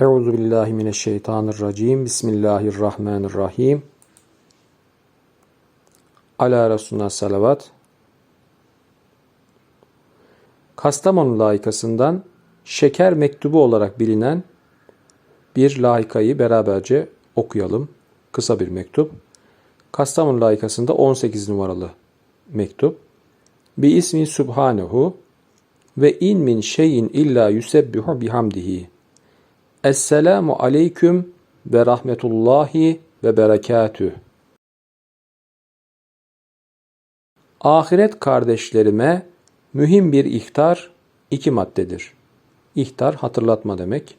Euzu billahi mineşşeytanirracim. Bismillahirrahmanirrahim. Ala Resulüne salavat. Kastamonu layıkasından şeker mektubu olarak bilinen bir layıkayı beraberce okuyalım. Kısa bir mektup. Kastamonu layıkasında 18 numaralı mektup. Bi ismi subhanehu ve in min şeyin illa yusebbihu bihamdihi. Esselamu aleyküm ve rahmetullahi ve berekatüh. Ahiret kardeşlerime mühim bir ihtar iki maddedir. İhtar hatırlatma demek.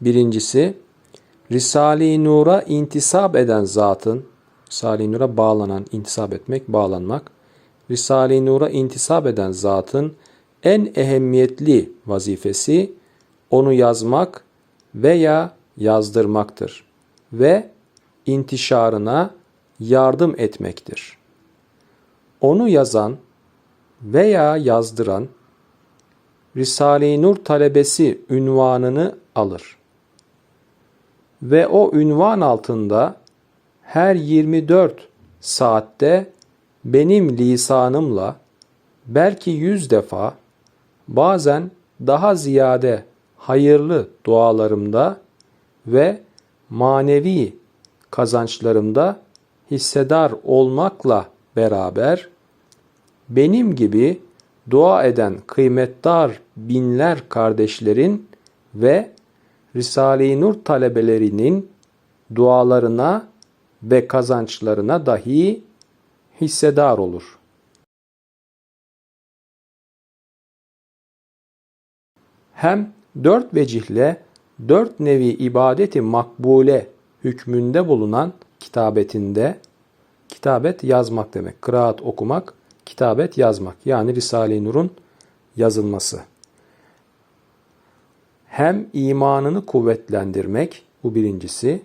Birincisi, Risale-i Nur'a intisap eden zatın, Risale-i Nur'a bağlanan, intisap etmek, bağlanmak, Risale-i Nur'a intisap eden zatın en ehemmiyetli vazifesi onu yazmak veya yazdırmaktır ve intişarına yardım etmektir. Onu yazan veya yazdıran Risale-i Nur talebesi ünvanını alır. Ve o ünvan altında her 24 saatte benim lisanımla belki yüz defa bazen daha ziyade hayırlı dualarımda ve manevi kazançlarımda hissedar olmakla beraber benim gibi dua eden kıymetdar binler kardeşlerin ve Risale-i Nur talebelerinin dualarına ve kazançlarına dahi hissedar olur. Hem dört vecihle dört nevi ibadeti makbule hükmünde bulunan kitabetinde kitabet yazmak demek. Kıraat okumak, kitabet yazmak. Yani Risale-i Nur'un yazılması. Hem imanını kuvvetlendirmek bu birincisi.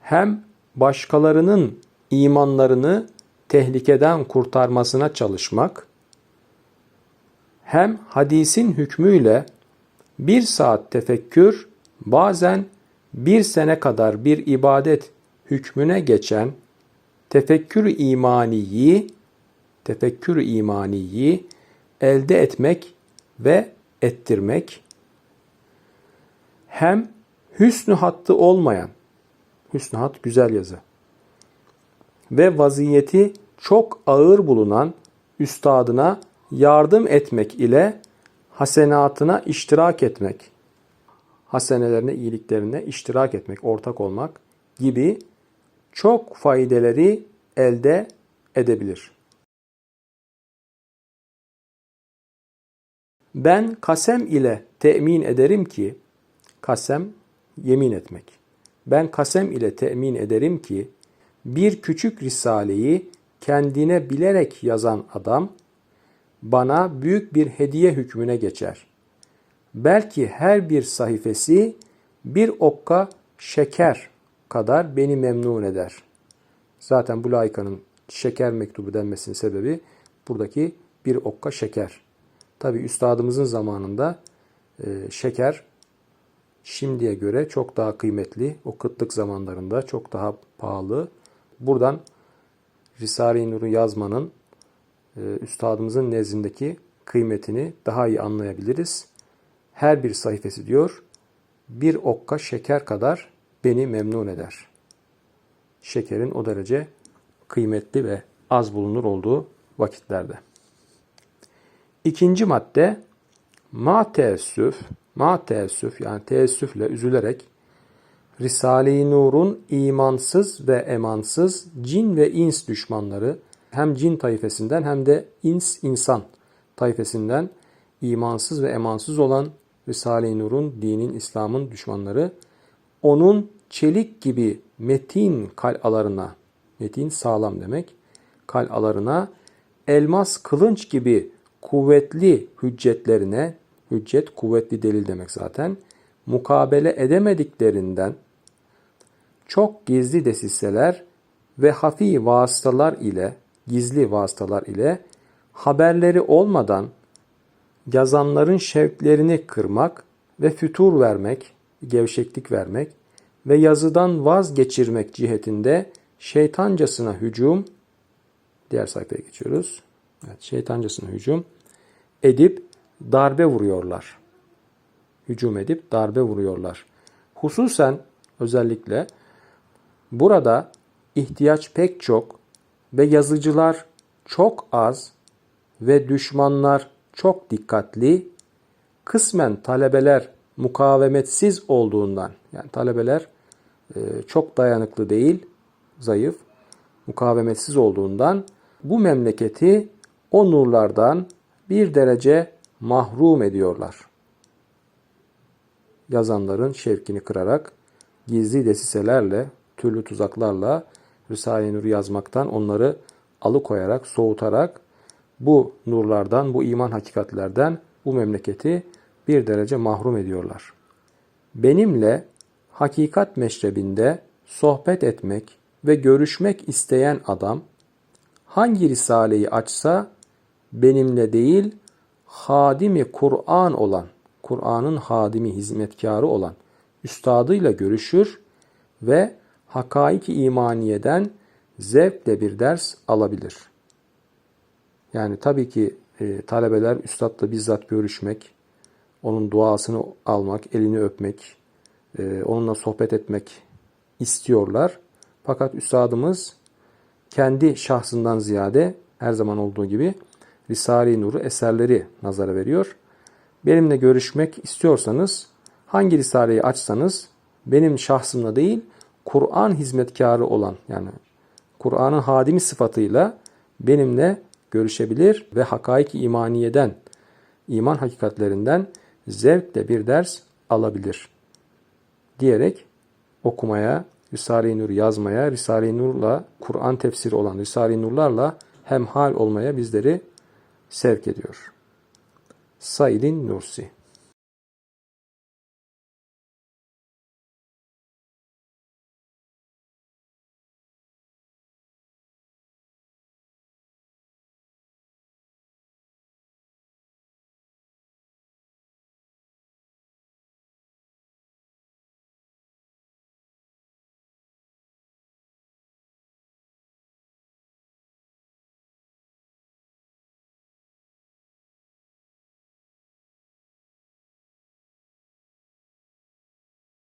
Hem başkalarının imanlarını tehlikeden kurtarmasına çalışmak hem hadisin hükmüyle bir saat tefekkür bazen bir sene kadar bir ibadet hükmüne geçen tefekkür imaniyi tefekkür imaniyi elde etmek ve ettirmek hem hüsnü hattı olmayan hüsnü hat güzel yazı ve vaziyeti çok ağır bulunan üstadına yardım etmek ile hasenatına iştirak etmek, hasenelerine, iyiliklerine iştirak etmek, ortak olmak gibi çok faydeleri elde edebilir. Ben kasem ile temin ederim ki, kasem yemin etmek. Ben kasem ile temin ederim ki, bir küçük risaleyi kendine bilerek yazan adam, bana büyük bir hediye hükmüne geçer. Belki her bir sayfası bir okka şeker kadar beni memnun eder. Zaten bu layıkanın şeker mektubu denmesinin sebebi buradaki bir okka şeker. Tabi üstadımızın zamanında e, şeker şimdiye göre çok daha kıymetli. O kıtlık zamanlarında çok daha pahalı. Buradan Risale-i Nur'u yazmanın üstadımızın nezdindeki kıymetini daha iyi anlayabiliriz. Her bir sayfası diyor, bir okka şeker kadar beni memnun eder. Şekerin o derece kıymetli ve az bulunur olduğu vakitlerde. İkinci madde, ma teessüf, ma teessüf yani teessüfle üzülerek Risale-i Nur'un imansız ve emansız cin ve ins düşmanları hem cin tayfesinden hem de ins insan tayfesinden imansız ve emansız olan Risale-i Nur'un, dinin, İslam'ın düşmanları onun çelik gibi metin kalalarına, metin sağlam demek, kalalarına elmas kılınç gibi kuvvetli hüccetlerine, hüccet kuvvetli delil demek zaten, mukabele edemediklerinden çok gizli desiseler ve hafi vasıtalar ile gizli vasıtalar ile haberleri olmadan yazanların şevklerini kırmak ve fütur vermek, gevşeklik vermek ve yazıdan vazgeçirmek cihetinde şeytancasına hücum, diğer sayfaya geçiyoruz. Evet, şeytancasına hücum edip darbe vuruyorlar. Hücum edip darbe vuruyorlar. Hususen özellikle burada ihtiyaç pek çok ve yazıcılar çok az ve düşmanlar çok dikkatli, kısmen talebeler mukavemetsiz olduğundan, yani talebeler e, çok dayanıklı değil, zayıf, mukavemetsiz olduğundan bu memleketi o nurlardan bir derece mahrum ediyorlar. Yazanların şevkini kırarak, gizli desiselerle, türlü tuzaklarla Risale-i Nur yazmaktan onları alıkoyarak, soğutarak bu nurlardan, bu iman hakikatlerden bu memleketi bir derece mahrum ediyorlar. Benimle hakikat meşrebinde sohbet etmek ve görüşmek isteyen adam hangi risaleyi açsa benimle değil hadimi Kur'an olan, Kur'an'ın hadimi hizmetkarı olan üstadıyla görüşür ve hakaiki imaniyeden zevkle bir ders alabilir. Yani tabii ki e, talebeler üstadla bizzat görüşmek, onun duasını almak, elini öpmek, e, onunla sohbet etmek istiyorlar. Fakat üstadımız kendi şahsından ziyade her zaman olduğu gibi Risale-i Nur'u eserleri nazara veriyor. Benimle görüşmek istiyorsanız hangi risaleyi açsanız benim şahsımla değil Kur'an hizmetkarı olan yani Kur'an'ın hadimi sıfatıyla benimle görüşebilir ve hakaik imaniyeden, iman hakikatlerinden zevkle bir ders alabilir diyerek okumaya, Risale-i Nur yazmaya, Risale-i Nur'la Kur'an tefsiri olan Risale-i Nur'larla hemhal olmaya bizleri sevk ediyor. Saidin Nursi